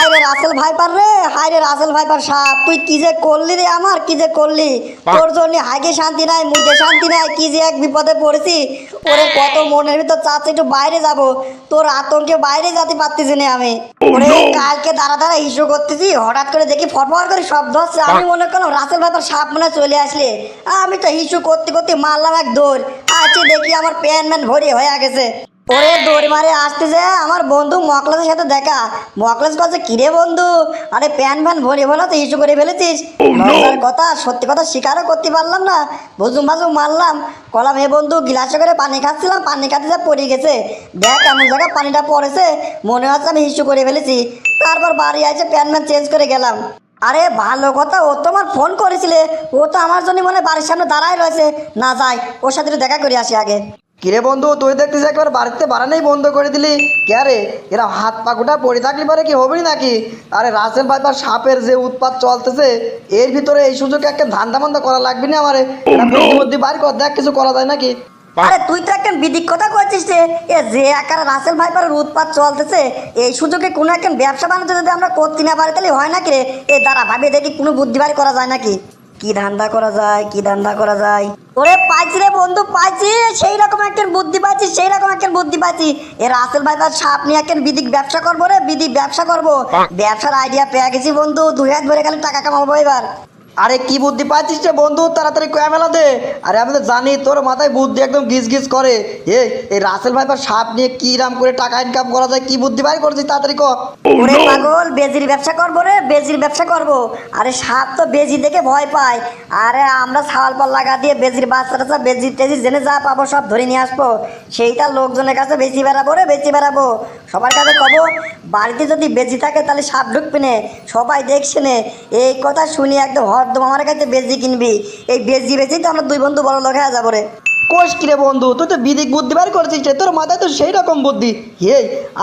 হায় রে Russell viper রে হায় রে রাসেল ভাইপার সাপ। তুই কি যে করলি রে আমার কি যে করলি? তোর জন্য হাইকে শান্তি নাই মুখে শান্তি নাই কি যে এক বিপদে পড়েছি। ওরে কত মনের ভিতর চাচ্ছে একটু বাইরে যাব। তোর আতঙ্কে বাইরে যেতে পারতেছি না আমি। ওরে কালকে দাঁড়া দাঁড়া ইস্যু করতেছি হঠাৎ করে দেখি ফটফট করে শব্দ হচ্ছে আমি মনে করলাম রাসেল ভাইপার সাপ মনে চলে আসলে। আমি তো ইস্যু করতে করতে মারলাম এক দৌড়। আছে দেখি আমার প্যান ম্যান ভরি হয়ে গেছে। ওরে দৌড় মারে আসতেছে আমার বন্ধু মকলেসের সাথে দেখা। মকলেস বলছে কিরে বন্ধু? আরে প্যান ফ্যান ভরে ভরে তো ইস্যু করে ফেলেছিস। লজ্জার কথা সত্যি কথা স্বীকারও করতে পারলাম না। বুঝুম বাজুম মারলাম। কলাম হে বন্ধু গিলাসে করে পানি খাচ্ছিলাম পানি খাতে যা পড়ে গেছে। দেখ এমন জায়গায় পানিটা পড়েছে। মনে হচ্ছে আমি ইস্যু করে ফেলেছি। তারপর বাড়ি এসে প্যান ম্যান চেঞ্জ করে গেলাম। আরে ভালো কথা ও তো আমার ফোন করেছিলে। ও তো আমার জন্য মনে হয় বাড়ির সামনে দাঁড়ায় রয়েছে। না যাই ওর সাথে দেখা করে আসি আগে। কিরে বন্ধু তুই দেখতেছিস একবার বাড়িতে বাড়ানোই বন্ধ করে দিলি। কে রে এরা হাত পাকুটা পড়ে থাকলে পরে কি হবে নাকি? আরে রাসেল ভাই তার সাপের যে উৎপাত চলতেছে এর ভিতরে এই সুযোগে একটা ধান্দা মান্দা করা লাগবে না আমারে? এটা বুদ্ধিমধ্যি বাইর কর দেখ কিছু করা যায় নাকি। আরে তুই তো একটা বিদিক কথা করছিস রে এ যে আকারে রাসেল ভাইপারের উৎপাত চলতেছে এই সুযোগে কোনো একটা ব্যবসা বাণিজ্য যদি আমরা করতে না পারি তাহলে হয় নাকি রে? এ দ্বারা ভাবি দেখি কোনো বুদ্ধি বাড়ি করা যায় নাকি? কি ধান্দা করা যায় কি ধান্দা করা যায়? ওরে পাইছি রে বন্ধু পাইছি সেই রকম একটা বুদ্ধি পাইছি সেই রকম একটা বুদ্ধি পাইছি এ রাসেল ভাইপার সাপ নিয়ে একটা বিদিক ব্যবসা করব রে, বিদিক ব্যবসা করব। ব্যবসার আইডিয়া পেয়ে গেছি বন্ধু দুই হাত ভরে গেলে টাকা কামাবো এবার। আরে কি বুদ্ধি পাচ্ছিস রে বন্ধু, তাড়াতাড়ি কয়া মেলা দে। আরে আমি তো জানি, তোর মাথায় বুদ্ধি একদম গিজ গিজ করে। এ, এই রাসেল ভাই সাপ নিয়ে কি রাম করে টাকা ইনকাম করা যায়, কি বুদ্ধি বাইর করছিস তাড়াতাড়ি ক। ওরে পাগল বেজির ব্যবসা করব রে বেজির ব্যবসা করব। আরে সাপ তো বেজি দেখে ভয় পায়। আরে আমরা ছাওয়াল পাল লাগা দিয়ে বেজির বাচ্চা টাচ্চা বেজি টেজি জেনে যা পাবো সব ধরে নিয়ে আসব। সেইটা লোকজনের কাছে বেশি বেড়াবো রে বেশি বেড়াবো। সবার কাছে কব বাড়িতে যদি বেজি থাকে তাহলে সাপ ঢুকবে নে। সবাই দেখছে নে। এই কথা শুনি একদম হরদম আমার কাছে বেজি কিনবি। এই বেজি বেচেই তো আমরা দুই বন্ধু বড় লোক হয়ে যাব রে। কোষ কিরে বন্ধু? তুই তো বিদিক বুদ্ধি বার করছিস তোর মাথায় তো সেই রকম বুদ্ধি। হে,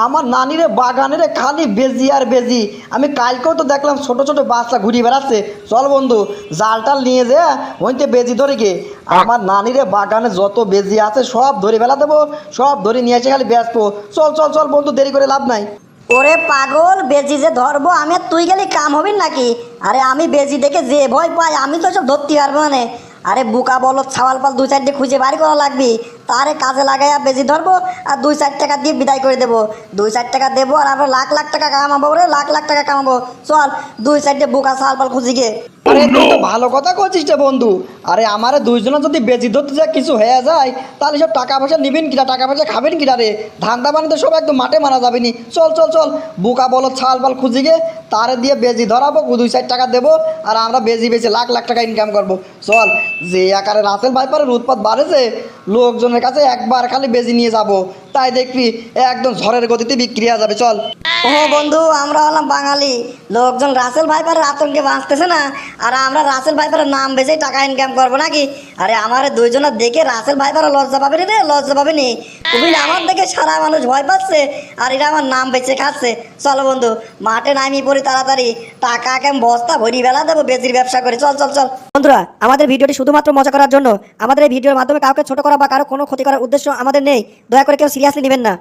আমার নানিরে বাগানের খালি বেজি আর বেজি। আমি কালকেও তো দেখলাম ছোট ছোট বাচ্চা ঘুরিয়ে বেড়াচ্ছে। চল বন্ধু, জাল টাল নিয়ে যে ওইতে বেজি ধরে গে। আমার নানিরে বাগানে যত বেজি আছে সব ধরে বেলা দেবো। সব ধরে নিয়ে এসে খালি বেচবো চল চল চল বন্ধু, দেরি করে লাভ নাই। ওরে পাগল, বেজি যে ধরবো, আমি তুই গেলে কাম হবি নাকি? আরে আমি বেজি দেখে যে ভয় পাই, আমি তো সব ধরতে পারব মানে আরে বুকা বলো ছাওয়াল পাল দু চারটে খুঁজে বাড়ি করা লাগবি। তারে কাজে লাগাইয়া বেজি ধরবো আর দুই চার টাকা দিয়ে বিদায় করে দেবো। দুই চার টাকা দেবো আর আমরা লাখ লাখ টাকা কামাবো রে লাখ লাখ টাকা কামাবো। চল দুই চারটে বুকা ছাওয়াল পাল খুঁজি গে। আরে তুই তো ভালো কথা করছিস রে বন্ধু। আরে আমারে দুইজনে যদি বেজি ধরতে যায় কিছু হয়ে যায় তাহলে সব টাকা পয়সা নিবেন কিনা টাকা পয়সা খাবেন কিনা রে? ধান্দা বানিতে সব একদম মাঠে মারা যাবে নি চল চল চল বুকা বলো ছাল বাল খুঁজি গে তারে দিয়ে বেজি ধরাবো দুই চার টাকা দেবো আর আমরা বেজি বেচে লাখ লাখ টাকা ইনকাম করব। চল যে আকারে রাসেল ভাইপারের উৎপাদ বাড়েছে লোকজনের কাছে একবার খালি বেজি নিয়ে যাব। তাই দেখবি একদম ঝড়ের গতিতে বিক্রি হয়ে যাবে চল। ও বন্ধু আমরা হলাম বাঙালি। লোকজন রাসেল ভাইপারের আতঙ্কে বাঁচতেছে না আর আমরা রাসেল ভাইপারের নাম বেঁচে টাকা ইনকাম করব নাকি? আরে আমার দুইজনের দেখে রাসেল ভাইপারও লজ্জা পাবে রে? লজ্জা পাবে নি? তুমি আমার দেখে সারা মানুষ ভয় পাচ্ছে আর এটা আমার নাম বেঁচে খাচ্ছে। চলো বন্ধু মাঠে নামি পড়ি তাড়াতাড়ি। টাকা কেম বস্তা ভরি বেলা দেবো বেজির ব্যবসা করে। চল চল চল। বন্ধুরা আমাদের ভিডিওটি শুধুমাত্র মজা করার জন্য আমাদের এই ভিডিওর মাধ্যমে কাউকে ছোট করা বা কারও কোনো ক্ষতি করার উদ্দেশ্য আমাদের নেই। দয়া করে কেউ সিরিয়াসলি নেবেন না।